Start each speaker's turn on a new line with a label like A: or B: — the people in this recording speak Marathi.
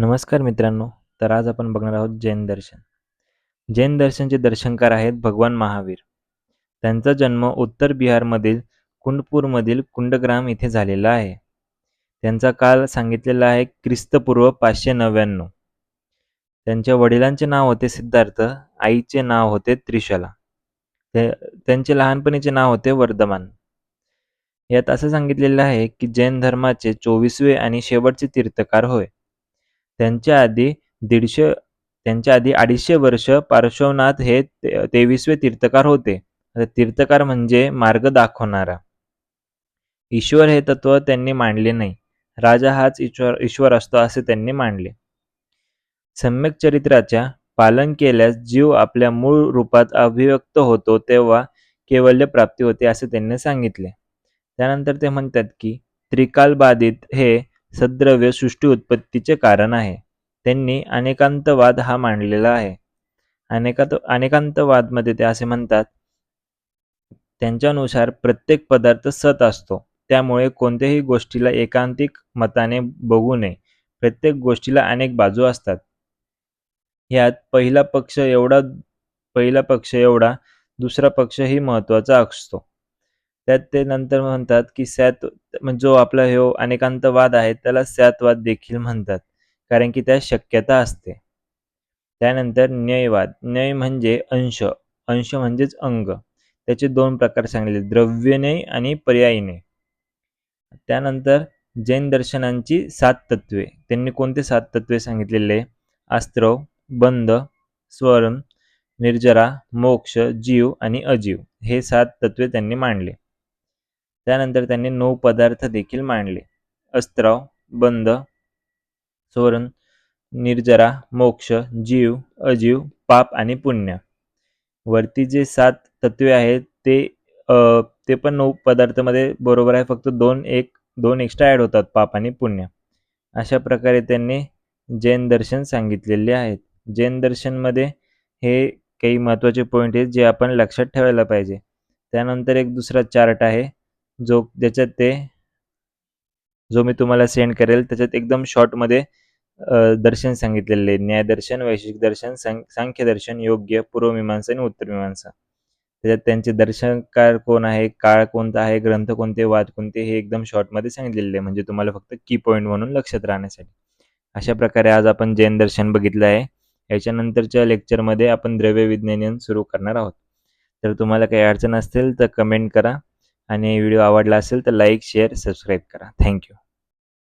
A: नमस्कार मित्रांनो तर आज आपण बघणार आहोत जैन दर्शन. जैन दर्शनचे दर्शनकार आहेत भगवान महावीर. त्यांचा जन्म उत्तर बिहारमधील कुंडपूरमधील कुंडग्राम इथे झालेला आहे. त्यांचा काल सांगितलेला आहे ख्रिस्तपूर्व पाचशे नव्याण्णव. त्यांच्या वडिलांचे नाव होते सिद्धार्थ आईचे नाव होते त्रिशला. त्यांचे लहानपणीचे नाव होते वर्धमान. यात असं सांगितलेलं आहे की जैन धर्माचे चोवीसवे आणि शेवटचे तीर्थकार होय. त्यांच्या आधी दीडशे त्यांच्या आधी अडीचशे वर्ष पार्श्वनाथ हे तेविसवे तीर्थकार होते. तीर्थकार म्हणजे मार्ग दाखवणारा. ईश्वर हे तत्व त्यांनी मांडले नाही. राजा हाच ईश्वर ईश्वर असतो असे त्यांनी मांडले. सम्यक चरित्राच्या पालन केल्यास जीव आपल्या मूळ रूपात अभिव्यक्त होतो तेव्हा केवल्य प्राप्ती होते असे त्यांनी सांगितले. त्यानंतर ते म्हणतात की त्रिकालबाधित हे सद्रव्य सृष्टी उत्पत्तीचे कारण आहे. त्यांनी अनेकांतवाद हा मांडलेला आहे. अनेकात अनेकांतवादमध्ये ते असे म्हणतात त्यांच्यानुसार प्रत्येक पदार्थ सत असतो. त्यामुळे कोणत्याही गोष्टीला एकांतिक मताने बघू नये. प्रत्येक गोष्टीला अनेक बाजू असतात. ह्यात पहिला पक्ष एवढा पहिला पक्ष एवढा दुसरा पक्षही महत्त्वाचा असतो. त्यात ते नंतर म्हणतात की सॅत जो आपला हे अनेकांतवाद आहे त्याला स्यातवाद देखील म्हणतात. कारण की त्यात शक्यता असते. त्यानंतर न्यायवाद. न्याय म्हणजे अंश. अंश म्हणजेच अंग. त्याचे दोन प्रकार सांगले द्रव्यन्याय आणि पर्यायीने त्यानंतर जैन दर्शनांची सात तत्वे. त्यांनी कोणते सात तत्वे सांगितलेले? अस्त्र बंध स्वरण निर्जरा मोक्ष जीव आणि अजीव. हे सात तत्वे त्यांनी मांडले. त्यानंतर त्यांनी नऊ पदार्थ देखील मांडले. अस्त्र बंध स्वरण निर्जरा मोक्ष जीव अजीव पाप आणि पुण्य. वरती जे सात तत्वे आहेत ते ते पण नऊ पदार्थामध्ये बरोबर आहे. फक्त दोन एक दोन एक्स्ट्रा ॲड होतात पाप आणि पुण्य. अशा प्रकारे त्यांनी जैन दर्शन सांगितलेले आहेत. जैन दर्शनमध्ये हे काही महत्त्वाचे पॉईंट आहेत जे आपण लक्षात ठेवायला पाहिजे. त्यानंतर एक दुसरा चार्ट आहे जो ज्याच्यात ते जो मी तुम्हाला सेंड करेल त्याच्यात एकदम शॉर्टमध्ये दर्शन सांगितलेले. न्यायदर्शन वैशिक दर्शन सांख्य सांख्यदर्शन योग्य पूर्वमीमांसा आणि उत्तरमीमांसा त्याच्यात त्यांचे दर्शनकार कोण आहे काळ कोणता आहे ग्रंथ कोणते वाद कोणते हे एकदम शॉर्टमध्ये सांगितलेले आहे. म्हणजे तुम्हाला फक्त की पॉईंट म्हणून लक्षात राहण्यासाठी. अशा प्रकारे आज आपण जैन दर्शन बघितलं आहे. याच्यानंतरच्या लेक्चरमध्ये आपण द्रव्य विज्ञान सुरू करणार आहोत. तर तुम्हाला काही अडचण असतील तर कमेंट करा. आणि व्हिडिओ आवडला असेल तर लाईक शेअर सबस्क्राईब करा. Thank you.